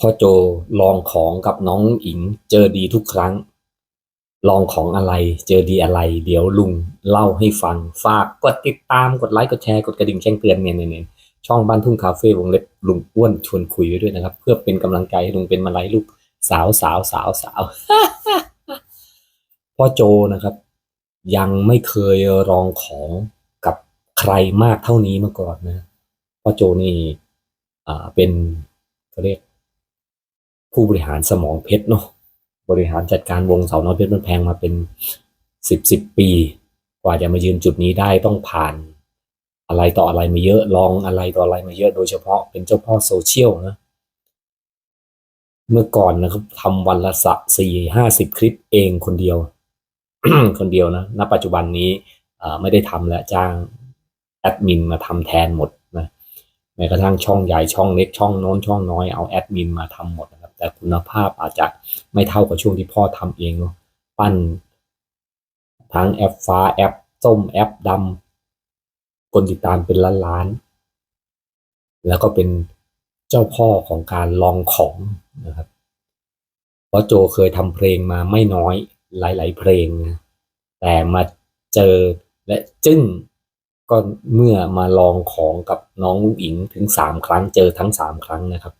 พ่อโจลองของกับน้องอิงเจอดีทุกครั้ง ลองของอะไรเจอดีอะไร เดี๋ยวลุงเล่าให้ฟัง ฝากกดติดตามกดไลค์กดแชร์กดกระดิ่งแจ้งเตือนเนี่ยเนี่ยช่องบ้านทุ่งคาเฟ่วงเล็บลุงอ้วนชวนคุยไว้ด้วยนะครับ เพื่อเป็นกำลังใจให้ลุงเป็นมาไลัยลูกสาวสาวสาวสาวพ่อโจนะครับ ยังไม่เคยลองของกับใครมากเท่านี้มาก่อนนะพ่อโจนี่อ่าเป็นเขาเรียก ผู้บริหารสมองเพชรเนาะบริหารจัดการวงเสาน้อยเพชรมันแพงมาเป็นสิบสิบปี กว่าจะมายืนจุดนี้ได้ต้องผ่าน อะไรต่ออะไรมาเยอะลองอะไรต่ออะไรมาเยอะโดยเฉพาะเป็นเจ้าพ่อโซเชียลนะเมื่อก่อนนะครับทำวันละสักสี่ห้าสิบคลิปเองคนเดียว คนเดียวนะณปัจจุบันนี้ไม่ได้ทำแล้วจ้างแอดมินมาทำแทนหมดนะแม้กระทั่งช่องใหญ่ช่องเล็กช่องโน้นช่องน้อยเอาแอดมินมาทำหมดนะ แต่คุณภาพอาจจะไม่เท่ากับช่วงที่พ่อทำเองเนาะปั้น ทั้งแอปฟ้าแอปส้มแอปดำคนติดตามเป็นล้านล้าน แล้วก็เป็นเจ้าพ่อของการลองของนะครับ เพราะโจเคยทำเพลงมาไม่น้อยหลาย ๆ เพลงนะแต่มาเจอและจึ้งก็เมื่อมาลองของกับน้องลูกอิงถึงสามครั้งเจอทั้งสามครั้งนะครับ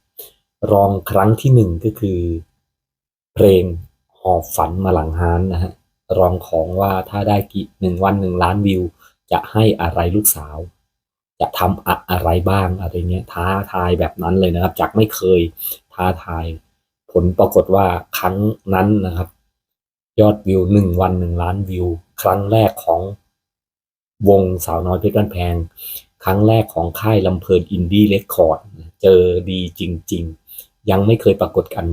รองครั้งที่หนึ่งก็คือ เพลงหอบฝันมาหลังฮานนะฮะรองของว่าถ้าได้กี่หนึ่งวันหนึ่งล้านวิว จะให้อะไรลูกสาว จะทำอะอะไรบ้างอะไรเงี้ยท้าทายแบบนั้นเลยนะครับ จากไม่เคยท้าทาย ผลปรากฏว่าครั้งนั้นนะครับ ยอดวิวหนึ่งวันหนึ่งล้านวิว ครั้งแรกของวงสาวน้อยเพชรบ้านแพง ครั้งแรกของค่ายลำเพลินอินดี้เรคคอร์ด เจอดีจริง ๆ ยังไม่เคยปรากฏกัน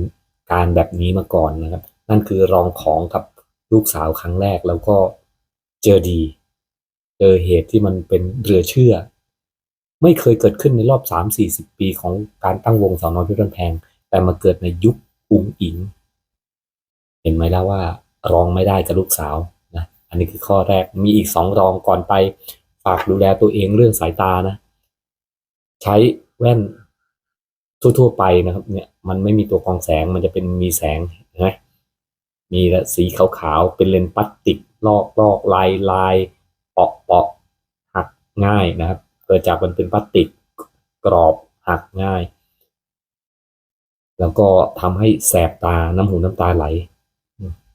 การแบบนี้มาก่อนนะครับ นั่นคือรองของกับลูกสาวครั้งแรกแล้วก็เจอดี เจอเหตุที่มันเป็นเรือเชื่อ ไม่เคยเกิดขึ้นในรอบสามสี่สิบปีของการตั้งวงสาวน้อยเพชรบ้านแพง แต่มาเกิดในยุคอุงอิง เห็นไหมแล้วว่ารองไม่ได้กับลูกสาวนะ อันนี้คือข้อแรกมีอีกสองรองก่อนไป ฝากดูแลตัวเองเรื่องสายตานะ ใช้แว่น ทั่วๆไปนะครับ เนี่ยมันไม่มีตัวกองแสงมันจะเป็นมีแสงนไหมมีละสีขาวๆเป็นเลนส์พลาสติกลอกลอกลายลายเปาะเปาะหักง่ายนะครับเกิดจากมันเป็นพลาสติกกรอบหักง่าย แล้วก็ทำให้แสบตาน้ำหูน้ำตาไหล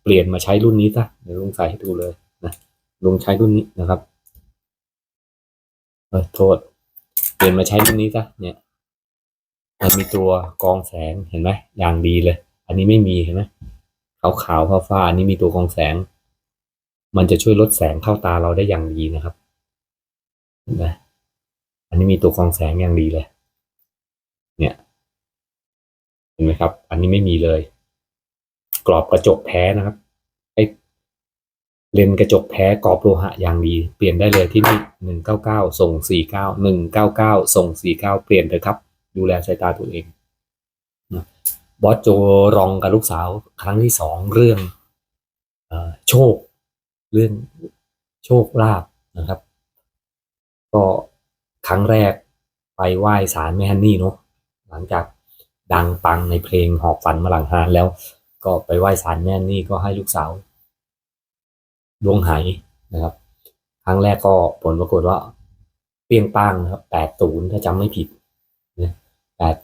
เปลี่ยนมาใช้รุ่นนี้ซะเดี๋ยวลุงใส่ให้ดูเลยนะลุงใช้รุ่นนี้นะครับเออโทษ เปลี่ยนมาใช้รุ่นนี้ซะเนี่ย มันมีตัวกองแสงเห็นไหมอย่างดีเลย อันนี้ไม่มีเห็นไหมขาวขาวฟ้าฟ้าอันนี้มีตัวกองแสง มันจะช่วยลดแสงเข้าตาเราได้อย่างดีนะครับเห็นไหมอันนี้มีตัวกองแสงอย่างดีเลย เนี่ย เห็นไหมครับ อันนี้ไม่มีเลย กรอบกระจกแท้นะครับไอเลนกระจกแท้กรอบโลหะอย่างดี เปลี่ยนได้เลยที่นี่หนึ่งเก้าเก้าส่งสี่เก้าหนึ่งเก้าเก้าส่งสี่เก้าเปลี่ยนเถอะครับ ดูแลสายตาตัวเองนะบอสโจรองกับลูกสาวครั้งที่สองเรื่องอโชค เรื่องโชคลาภนะครับ ก็ครั้งแรกไปไหว้ศาลแม่ฮันนี่เนาะหลังจากดังปังในเพลงหอบฝันมาหลังฮานแล้วก็ไปไหว้ศาลแม่ฮันนี่ก็ให้ลูกสาวดวงหายนะครับ ครั้งแรกก็ผลปรากฏว่าเปรี้ยงป้างนะครับแปดศูนย์ถ้าจำไม่ผิด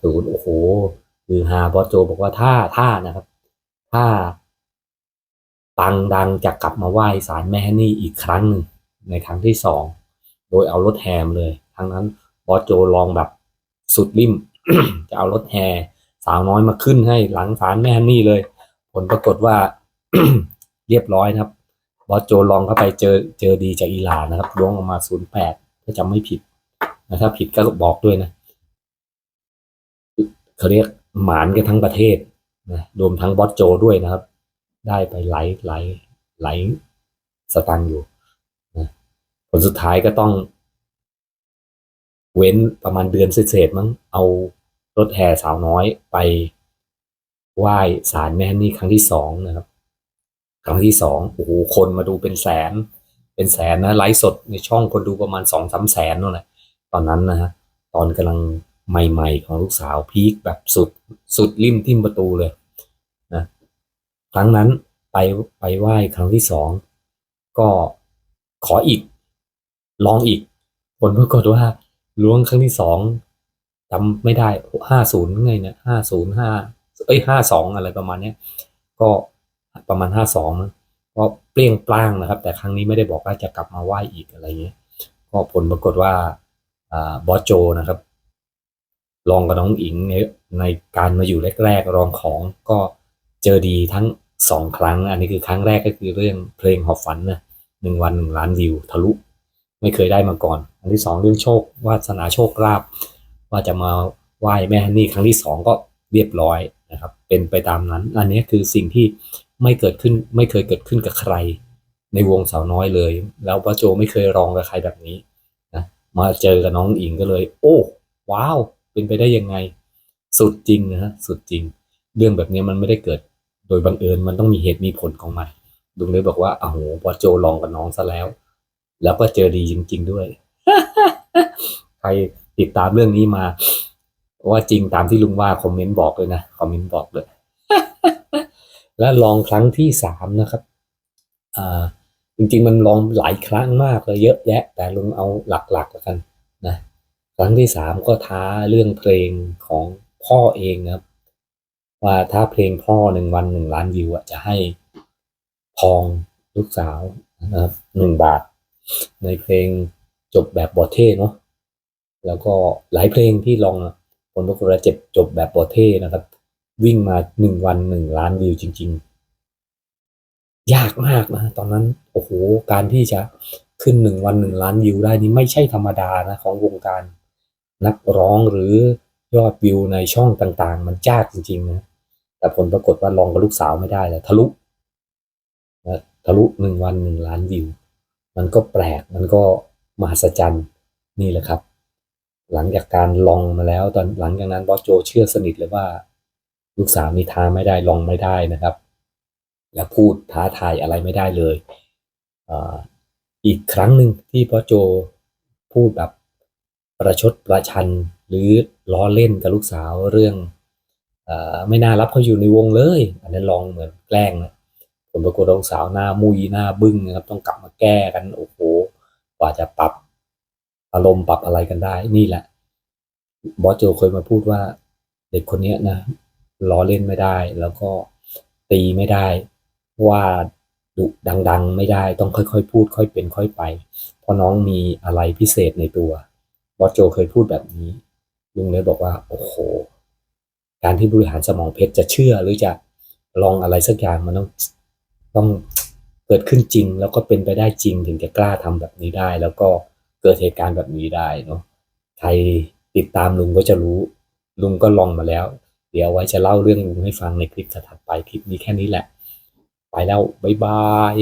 ศูนย์โอ้โหคือฮาบอสโจบอกว่าถ้าถ้านะครับ ถ้าปังดังจะกลับมาไหว้ศาลแม่ฮันนี่อีกครั้งหนึ่งในครั้งที่สองโดยเอารถแฮมเลยทั้งนั้นบอสโจลองแบบสุดริมจะเอารถแฮสาวน้อยมาขึ้นให้หลังศาลแม่ฮันนี่เลย ผลปรากฏว่าเรียบร้อยนะครับบอสโจลองเข้าไปเจอเจอดีจากอีหลานะครับล้วงออกมาศูนย์แปดถ้าจำไม่ผิดนะถ้าผิดก็บอกด้วยนะ เขาเรียกหมานกันทั้งประเทศนะรวมทั้งบอสโจด้วยนะครับ ได้ไปหลายหลายหลสตังค์อยู่นะผลสุดท้ายก็ต้อง เว้นประมาณเดือนเศษๆมั้งเอารถแห่สาวน้อยไปไหว้ศาลแม่นนี่ครั้งที่สองนะครับ ครั้งที่สองโอ้โหคนมาดูเป็นแสน เป็นแสนนะไลฟ์สดในช่องคนดูประมาณสองสามแสนนั่นแหละตอนนั้นนะฮะตอนกำลัง ใหม่ ๆ ของลูกสาวพีคแบบสุดสุดริมทิมประตูเลยนะครั้งนั้นไปไปไหว้ครั้งที่สองก็ขออีก ลองอีก ผลปรากฏว่าล้วงครั้งที่สองจำไม่ได้ห้าศูนย์ไงเนี่ยห้าศูนย์ห้าเอ้ยห้าสองอะไรประมาณเนี้ยก็ประมาณห้าสองมั้งก็เปรี้ยงปร้างนะครับ แต่ครั้งนี้ไม่ได้บอกว่าจะกลับมาไหว้อีกอะไรเงี้ยก็ผลปรากฏว่าอ่าบอสโจนะครับ ลองกับน้องอิงในในการมาอยู่แรกๆรองของก็เจอดีทั้งสองครั้ง อันนี้คือครั้งแรกก็คือเรื่องเพลงหอบฝันนะหนึ่งวันหนึ่งล้านวิวทะลุ ไม่เคยได้มาก่อน อันที่สองเรื่องโชควาสนาโชคลาภว่าจะมาไหว้แม่ฮันนี่ครั้งที่สองก็เรียบร้อยนะครับ เป็นไปตามนั้น อันนี้คือสิ่งที่ไม่เกิดขึ้นไม่เคยเกิดขึ้นกับใคร ในวงสาวน้อยเลย แล้วป้าโจไม่เคยรองกับใครแบบนี้นะมาเจอกับน้องอิงก็เลย โอ้ว้าว เป็นไปได้ยังไง สุดจริงนะฮะสุดจริง เรื่องแบบนี้มันไม่ได้เกิดโดยบังเอิญมันต้องมีเหตุมีผลของมันลุงเลยบอกว่าอ้าโหพอโจลองกับน้องซะแล้ว แล้วก็เจอดีจริง ๆ ด้วย ใครติดตามเรื่องนี้มา ว่าจริงตามที่ลุงว่าคอมเมนต์บอกเลยนะคอมเมนต์บอกเลย และลองครั้งที่สามนะครับ อ่า จริง ๆ มันลองหลายครั้งมากเลยเยอะแยะ แต่ลุงเอาหลักๆแล้วกัน ครั้งที่สามก็ท้าเรื่องเพลงของพ่อเองครับ ว่าถ้าเพลงพ่อหนึ่งวันหนึ่งล้านวิวอะจะให้ทองลูกสาวนะครับหนึ่งบาท ในเพลงจบแบบบอเท่เนาะแล้วก็หลายเพลงที่ลองอะผลปรากฏว่าเจ็บจบแบบบอเท่นะครับ วิ่งมาหนึ่งวันหนึ่งล้านวิวจริง ๆ ยากมากนะตอนนั้นโอ้โหการที่จะขึ้นหนึ่งวันหนึ่งล้านวิวได้นี่ไม่ใช่ธรรมดานะของวงการ นักร้องหรือยอดวิวในช่องต่างๆ มันจ้ากจริงๆนะแต่ผลปรากฏว่าลองกับลูกสาวไม่ได้เลยทะลุนะทะลุหนึ่งวันหนึ่งล้านวิว มันก็แปลกมันก็มหัศจรรย์นี่แหละครับ หลังจากการลองมาแล้วตอนหลังจากนั้นบอสโจเชื่อสนิทเลยว่า ลูกสาวนี่ท้าไม่ได้ลองไม่ได้นะครับ และพูดท้าทายอะไรไม่ได้เลยอออีกครั้งหนึ่งที่บอสโจพูดแบบ ประชดประชันหรือล้อเล่นกับลูกสาวเรื่องอไม่น่ารับเขาอยู่ในวงเลย อันนั้นลองเหมือนแกล้งนะผลปรากฏลูกสาวหน้ามุยหน้าบึ้งนะครับ ต้องกลับมาแก้กันโอ้โหกว่าจะปรับอารมณ์ปรับอะไรกันได้ นี่แหละ บอสโจเคยมาพูดว่า เด็กคนเนี้นะล้อเล่นไม่ได้ แล้วก็ตีไม่ได้ ว่าดุดัง ๆ ไม่ได้ต้องค่อยๆ พูด ค่อยเป็นค่อยไป เพราะน้องมีอะไรพิเศษในตัว บอสโจเคยพูดแบบนี้ลุงเลยบอกว่า โอ้โห การที่บริหารสมองเพชรจะเชื่อหรือจะลองอะไรสักอย่างมันต้องต้องเกิดขึ้นจริง แล้วก็เป็นไปได้จริงถึงจะกล้าทำแบบนี้ได้ แล้วก็เกิดเหตุการณ์แบบนี้ได้เนาะใครติดตามลุงก็จะรู้ ลุงก็ลองมาแล้ว เดี๋ยวไว้จะเล่าเรื่องลุงให้ฟังในคลิปถัดไปคลิปนี้แค่นี้แหละ ไปแล้วบ๊ายบาย